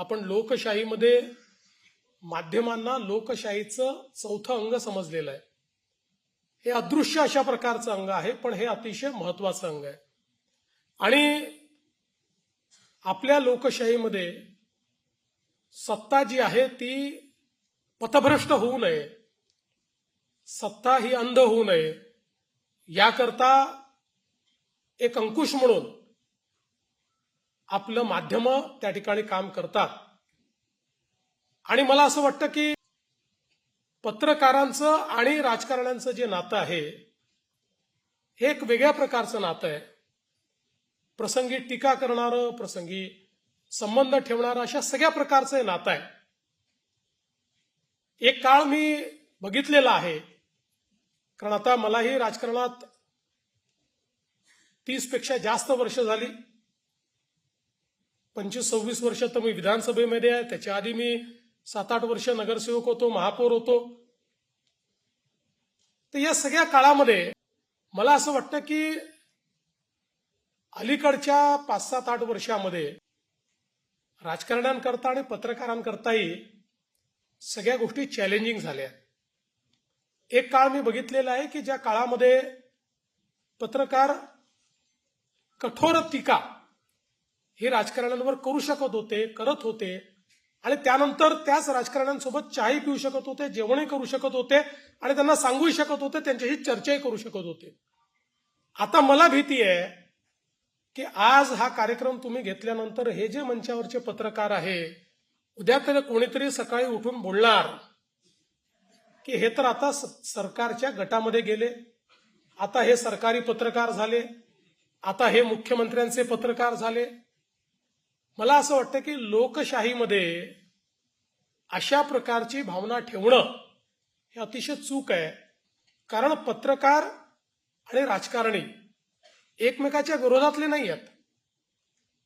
आपण लोकशाहीमध्ये माध्यमांना लोकशाहीचं चौथं अंग समजलेलं आहे. हे अदृश्य अशा प्रकारचं अंग आहे पण हे अतिशय महत्वाचं अंग आहे. आणि आपल्या लोकशाहीमध्ये सत्ता जी आहे ती पथभ्रष्ट होऊ नये. सत्ता ही अंध होऊ नये. याकरता एक अंकुश म्हणून आपलं माध्यम त्या ठिकाणी काम करतात. आणि मला असं वाटतं की पत्रकारांचं आणि राजकारण्यांचं जे नातं आहे हे एक वेगळ्या प्रकारचं नातं आहे. प्रसंगी टीका करणारं प्रसंगी संबंध ठेवणारं अशा सगळ्या प्रकारचं हे नातं आहे. एक काळ मी बघितलेला आहे कारण आता मलाही राजकारणात तीसपेक्षा जास्त वर्ष झाली. पंचवीस सव्वीस वर्ष तर मी विधानसभेमध्ये आहे. त्याच्या आधी मी सात आठ वर्ष नगरसेवक होतो महापौर होतो. तर या सगळ्या काळामध्ये मला असं वाटतं की अलीकडच्या पाच सात आठ वर्षामध्ये राजकारण्यांकरता आणि पत्रकारांकरताही सगळ्या गोष्टी चॅलेंजिंग झाल्या एक काळ मी बघितलेला आहे की ज्या काळामध्ये पत्रकार कठोर टीका हे राजकारण्यांवर करू शकत होते करत होते. आणि त्यानंतर त्याच राजकारण्यांसोबत चहाही पिऊ शकत होते जेवणही करू शकत होते. आणि त्यांना सांगूही शकत होते त्यांच्याशी चर्चाही करू शकत होते. आता मला भीती आहे की आज हा कार्यक्रम तुम्ही घेतल्यानंतर हे जे मंचावरचे पत्रकार आहे उद्या तर कोणीतरी सकाळी उठून बोलणार की हे तर आता सरकारच्या गटामध्ये गेले. आता हे सरकारी पत्रकार झाले. आता हे मुख्यमंत्र्यांचे पत्रकार झाले. मला असं वाटतं की लोकशाहीमध्ये अशा प्रकारची भावना ठेवणं हे अतिशय चूक आहे. कारण पत्रकार आणि राजकारणी एकमेकाच्या विरोधातले नाही आहेत.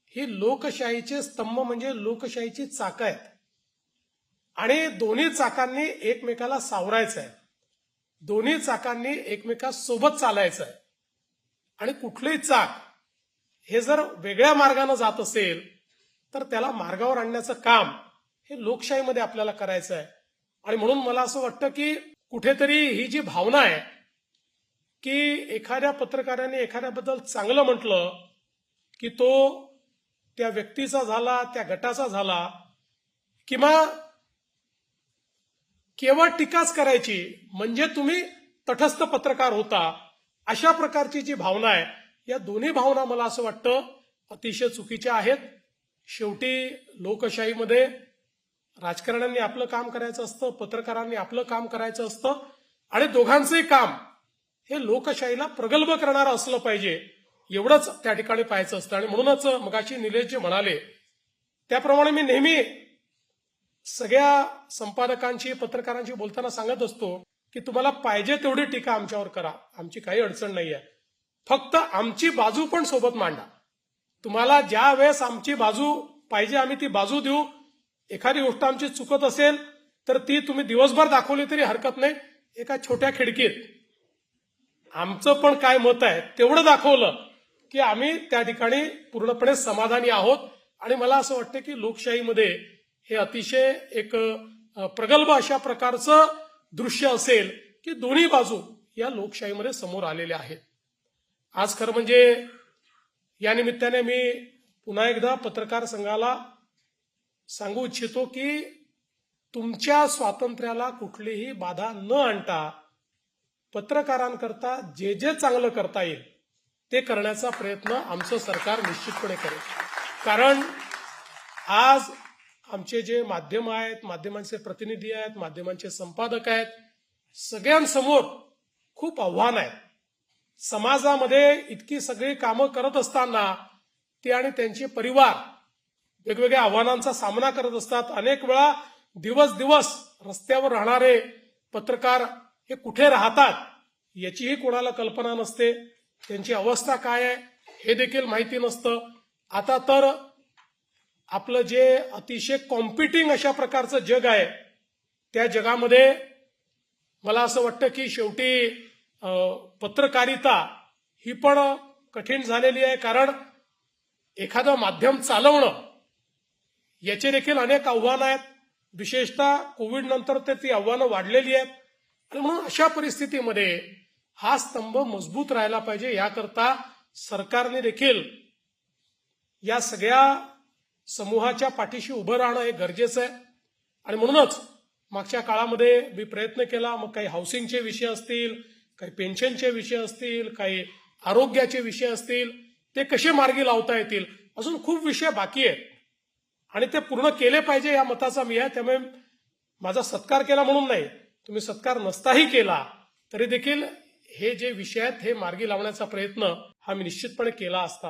ही लोकशाहीचे स्तंभ म्हणजे लोकशाहीची चाकं आहेत. आणि दोन्ही चाकांनी एकमेकाला सावरायचं आहे. दोन्ही चाकांनी एकमेकासोबत चालायचं आहे. आणि कुठलंही चाक हे जर वेगळ्या मार्गाने जात असेल तर त्याला मार्गावर आणण्याचं काम हे लोकशाहीमध्ये आपल्याला करायचं आहे आणि म्हणून मला असं वाटतं की कुठेतरी ही जी भावना आहे की एखाद्या पत्रकाराने एखाद्याबद्दल चांगलं म्हटलं की तो त्या व्यक्तीचा झाला त्या गटाचा झाला किंवा केवळ टीकाच करायची म्हणजे तुम्ही तटस्थ पत्रकार होता अशा प्रकारची जी भावना आहे या दोन्ही भावना मला असं वाटतं अतिशय चुकीच्या आहेत. शेवटी लोकशाहीमध्ये राजकारण्यांनी आपलं काम करायचं असतं पत्रकारांनी आपलं काम करायचं असतं आणि दोघांचंही काम हे लोकशाहीला प्रगल्भ करणारं असलं पाहिजे एवढंच त्या ठिकाणी पाहायचं असतं. आणि म्हणूनच मगाशी निलेश जे म्हणाले त्याप्रमाणे मी नेहमी सगळ्या संपादकांची पत्रकारांशी बोलताना सांगत असतो की तुम्हाला पाहिजे तेवढी टीका आमच्यावर करा. आमची काही अडचण नाही आहे फक्त आमची बाजू पण सोबत मांडा. तुम्हाला ज्या वेळेस आमची बाजू पाहिजे आम्ही ती बाजू देऊ. एखादी गोष्ट आमची चुकत असेल तर ती तुम्ही दिवसभर दाखवली तरी हरकत नाही. एका छोट्या खिडकीत. आमचं पण काय मत आहे तेवढं दाखवलं की आम्ही त्या ठिकाणी पूर्णपणे समाधानी आहोत. आणि मला असं वाटतं की लोकशाहीमध्ये हे अतिशय एक प्रगल्भ अशा प्रकारचं दृश्य असेल की दोन्ही बाजू या लोकशाहीमध्ये समोर आलेल्या आहेत. आज खरं म्हणजे या निमित्ताने मी पुन्हा एकदा पत्रकार संघाला सांगू इच्छितो की तुमच्या स्वातंत्र्याला कुठलीही बाधा न आणता पत्रकारांकरता जे जे चांगलं करता येईल ते करण्याचा प्रयत्न आमचं सरकार निश्चितपणे करेल. कारण आज आमचे जे माध्यम आहेत माध्यमांचे प्रतिनिधी आहेत माध्यमांचे संपादक आहेत सगळ्यांसमोर खूप आव्हान आहेत समाजामध्ये इतकी सगळी कामं करत असताना ते आणि त्यांचे परिवार वेगवेगळ्या आव्हानांचा सामना करत असतात. अनेक वेळा दिवस दिवस रस्त्यावर राहणारे पत्रकार हे कुठे राहतात याचीही कोणाला कल्पना नसते. त्यांची अवस्था काय आहे हे देखील माहिती नसतं. आता तर आपलं जे अतिशय कॉम्पिटिंग अशा प्रकारचं जग आहे त्या जगामध्ये मला असं वाटतं की शेवटी पत्रकारिता ही पण कठीण झालेली आहे कारण एखादं माध्यम चालवणं याचे देखील अनेक आव्हानं आहेत. विशेषतः कोविड नंतर ते ती आव्हानं वाढलेली आहेत. आणि म्हणून अशा परिस्थितीमध्ये हा स्तंभ मजबूत राहायला पाहिजे याकरता सरकारने देखील या सगळ्या समूहाच्या पाठीशी उभं राहणं हे गरजेचं आहे. आणि म्हणूनच मागच्या काळामध्ये मी प्रयत्न केला मग काही हाऊसिंगचे विषय असतील काही पेन्शनचे विषय असतील काही आरोग्याचे विषय असतील ते कसे मार्गी लावता येतील? अजून खूप विषय बाकी आहेत. आणि ते पूर्ण केले पाहिजे या मताचा मी आहे. त्यामुळे माझा सत्कार केला म्हणून नाही. तुम्ही सत्कार नसताही केला तरी देखील हे जे विषय आहेत हे मार्गी लावण्याचा प्रयत्न हा मी निश्चितपणे केला असता.